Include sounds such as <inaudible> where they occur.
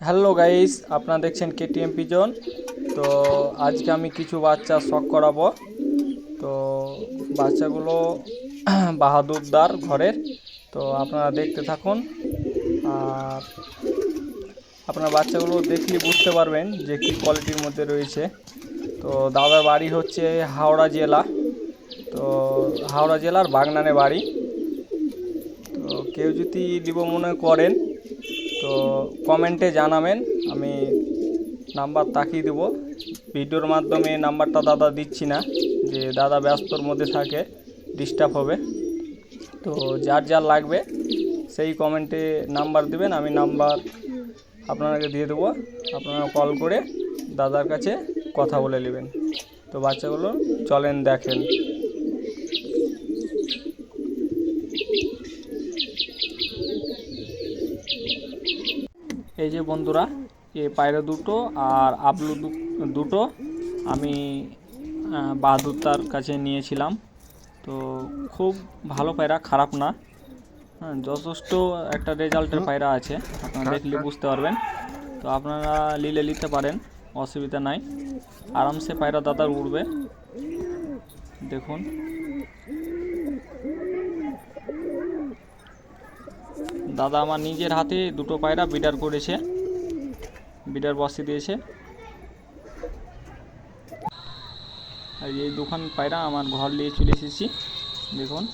Hello guys, আপনারা দেখছেন KTM pigeon. তো আজকে আমি কিছু বাচ্চা শখ করাবো। তো বাচ্চাগুলো <clears throat> বাহাদুরদার ঘরের। তো আপনারা দেখতে থাকুন। আর আপনার বাচ্চাগুলো দেখলে বুঝতে পারবেন যে কী কোয়ালিটির মধ্যে রয়েছে। তো দাদার বাড়ি হচ্ছে হাওড়া জেলা। তো হাওড়া জেলার বাগনানে বাড়ি। তো কেউ যদি দিব মনে করেন, তো কমেন্টে জানাবেন, আমি নাম্বার তাকিয়ে দেবো। ভিডিওর মাধ্যমে নাম্বারটা দাদা দিচ্ছি না, যে দাদা ব্যস্তর মধ্যে থাকে ডিস্টার্ব হবে। তো যার যার লাগবে, সেই কমেন্টে নাম্বার দিবেন, আমি নাম্বার আপনাকে দিয়ে দেবো। আপনারা কল করে দাদার কাছে কথা বলে নেবেন। তো বাচ্চাগুলো চলেন দেখেন। এই যে বন্ধুরা এ পায়রা দুটো আর আবলু দু- দুটো আমি বাহাদুরতার কাছে নিয়েছিলাম। তো খুব ভালো পায়রা খারাপ না। হ্যাঁ যথেষ্ট একটা রেজাল্টের পায়রা আছে আপনারা দেখলে বুঝতে পারবেন। তো আপনারা লিলে নিতে পারেন অসুবিধা নাই। আরামসে পায়রা দাদার উঠবে দেখুন। দাদা আমার নিজের হাতে দুটো পায়রা বিডার করেছে। বিডার বসে দিয়েছে। আর এই দোকান পায়রা আমার ঘর নিয়ে চলে এসেছি। দেখুন।